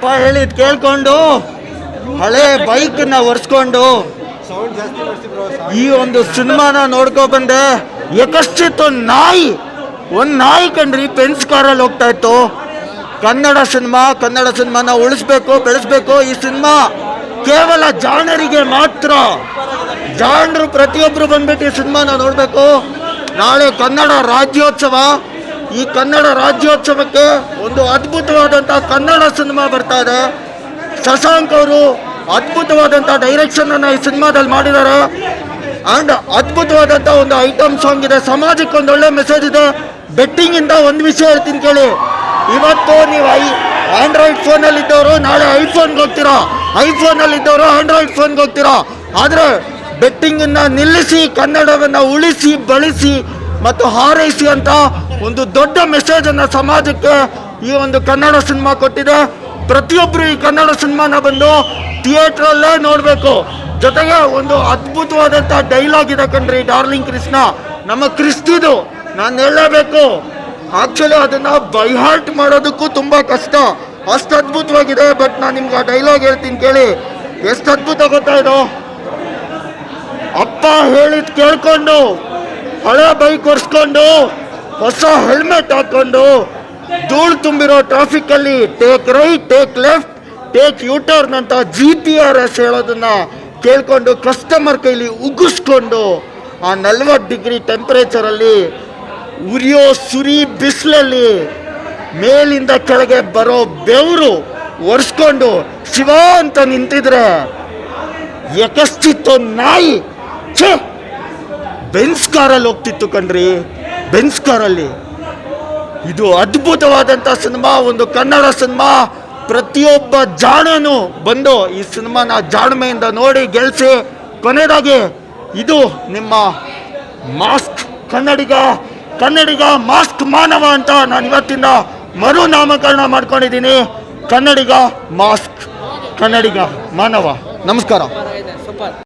ಅಪ್ಪ ಹೇಳಿದ್ ಕೇಳ್ಕೊಂಡು ಹಳೆ ಬೈಕ್ನ ಒರೆಸ್ಕೊಂಡು ಈ ಒಂದು ಸಿನಿಮಾನ ನೋಡ್ಕೊ ಬಂದೆ. ಯಕಶ್ಚಿತ್ ಒಂದ್ ನಾಯಿ, ಒಂದು ನಾಯಿ ಕಂಡ್ರಿ ಪೆನ್ಸ್ ಕಾರಲ್ಲಿ ಹೋಗ್ತಾ ಇತ್ತು. ಕನ್ನಡ ಸಿನಿಮಾ, ಕನ್ನಡ ಸಿನಿಮಾನ ಉಳಿಸ್ಬೇಕು, ಬೆಳೆಸ್ಬೇಕು. ಈ ಸಿನಿಮಾ ಕೇವಲ ಜಾಣರಿಗೆ ಮಾತ್ರ. ಜಾಣರು ಪ್ರತಿಯೊಬ್ಬರು ಬಂದ್ಬಿಟ್ಟು ಈ ಸಿನಿಮಾನ ನೋಡಬೇಕು. ನಾಳೆ ಕನ್ನಡ ರಾಜ್ಯೋತ್ಸವ. ಈ ಕನ್ನಡ ರಾಜ್ಯೋತ್ಸವಕ್ಕೆ ಒಂದು ಅದ್ಭುತವಾದಂಥ ಕನ್ನಡ ಸಿನಿಮಾ ಬರ್ತಾ ಇದೆ. ಶಶಾಂಕ್ ಅವರು ಅದ್ಭುತವಾದಂಥ ಡೈರೆಕ್ಷನ್ ಅನ್ನ ಈ ಸಿನಿಮಾದಲ್ಲಿ ಮಾಡಿದ್ದಾರೆ. ಅಂಡ್ ಅದ್ಭುತವಾದಂಥ ಒಂದು ಐಟಮ್ ಸಾಂಗ್ ಇದೆ. ಸಮಾಜಕ್ಕೆ ಒಂದು ಒಳ್ಳೆ ಮೆಸೇಜ್ ಇದೆ. ಬೆಟ್ಟಿಂಗ್ ಇಂದ ಒಂದು ವಿಷಯ ಹೇಳ್ತೀನಿ ಕೇಳಿ. ಇವತ್ತು ನೀವು ಐ ಆಂಡ್ರಾಯ್ಡ್ ಅಲ್ಲಿ ಇದ್ದವರು ನಾಳೆ ಐಫೋನ್ಗೆ ಹೋಗ್ತೀರಾ? ಐಫೋನಲ್ಲಿ ಇದ್ದವರು ಆಂಡ್ರಾಯ್ಡ್ ಫೋನ್ಗೆ ಹೋಗ್ತೀರಾ? ಆದರೆ ಬೆಟ್ಟಿಂಗ್ ಇಂದ ನಿಲ್ಲಿಸಿ, ಕನ್ನಡವನ್ನ ಉಳಿಸಿ, ಬಳಸಿ ಮತ್ತು ಹಾರೈಸಿ ಅಂತ ಒಂದು ದೊಡ್ಡ ಮೆಸೇಜ್ ಅನ್ನ ಸಮಾಜಕ್ಕೆ ಈ ಒಂದು ಕನ್ನಡ ಸಿನಿಮಾ ಕೊಟ್ಟಿದೆ. ಪ್ರತಿಯೊಬ್ಬರು ಈ ಕನ್ನಡ ಸಿನಿಮಾನ ಬಂದು ಥಿಯೇಟ್ರಲ್ಲೇ ನೋಡಬೇಕು. ಜೊತೆಗೆ ಒಂದು ಅದ್ಭುತವಾದಂಥ ಡೈಲಾಗ್ ಇದೆ ಕಣ್ರಿ ಡಾರ್ಲಿಂಗ್ ಕೃಷ್ಣ. ನಮ್ಮ ಕ್ರಿಸ್ತಿದು ನಾನು ಹೇಳಲೇಬೇಕು ಆಕ್ಚುಲಿ ಅದನ್ನ ಬೈಹಾರ್ಟ್ ಮಾಡೋದಕ್ಕೂ ತುಂಬಾ ಕಷ್ಟ. ಅಷ್ಟು ಅದ್ಭುತವಾಗಿದೆ ಬಟ್ ನಾನು ನಿಮ್ಗೆ ಆ ಡೈಲಾಗ್ ಹೇಳ್ತೀನಿ ಕೇಳಿ. ಎಷ್ಟು ಅದ್ಭುತ ಗೊತ್ತಾಯ್ತು ಅಪ್ಪ ಹೇಳಿದ್ ಕೇಳ್ಕೊಂಡು ಹಳೆ ಬೈಕ್ ಒರೆಸ್ಕೊಂಡು ಹೊಸ ಹೆಲ್ಮೆಟ್ ಹಾಕೊಂಡು, ಧೂಳು ತುಂಬಿರೋ ಟ್ರಾಫಿಕ್ ಅಲ್ಲಿ take right take left take U turn ಅಂತ ಜಿ ಪಿ ಆರ್ ಎಸ್ ಹೇಳೋದನ್ನ ಕೇಳ್ಕೊಂಡು ಕಸ್ಟಮರ್ ಕೈಲಿ ಉಗ್ಗಿಸ್ಕೊಂಡು ಆ ನಲ್ವತ್ತು ಡಿಗ್ರಿ ಟೆಂಪರೇಚರಲ್ಲಿ ಉರಿಯೋ ಸುರಿ ಬಿಸಿಲಲ್ಲಿ ಮೇಲಿಂದ ಕೆಳಗೆ ಬರೋ ಬೆವರು ಒರೆಸ್ಕೊಂಡು ಶಿವ ಅಂತ ನಿಂತಿದ್ರೆ ಯಕಶ್ಚಿತ್ತು ನಾಯಿ, ಛೇ! ಬೆನ್ಸ್ ಕಾರಲ್ಲಿ ಹೋಗ್ತಿತ್ತು ಕಣ್ರಿ. ಬೆನ್ಸ್ ಕಾರಲ್ಲಿ ಇದು ಅದ್ಭುತವಾದಂಥ ಸಿನಿಮಾ, ಒಂದು ಕನ್ನಡ ಸಿನಿಮಾ. ಪ್ರತಿಯೊಬ್ಬ ಜಾಣನು ಬಂದು ಈ ಸಿನಿಮಾನ ಜಾಣ್ಮೆಯಿಂದ ನೋಡಿ ಗೆಲ್ಸಿ, ಕೊನೆಯದಾಗಿ ಇದು ನಿಮ್ಮ ಮಾಸ್ಕ್ ಕನ್ನಡಿಗ. ಕನ್ನಡಿಗ ಮಾಸ್ಕ್ ಮಾನವ ಅಂತ ನಾನು ಇವತ್ತಿಂದ ಮರು ನಾಮಕರಣ ಮಾಡ್ಕೊಂಡಿದ್ದೀನಿ. ಕನ್ನಡಿಗ ಮಾಸ್ಕ್, ಕನ್ನಡಿಗ ಮಾನವ. ನಮಸ್ಕಾರ.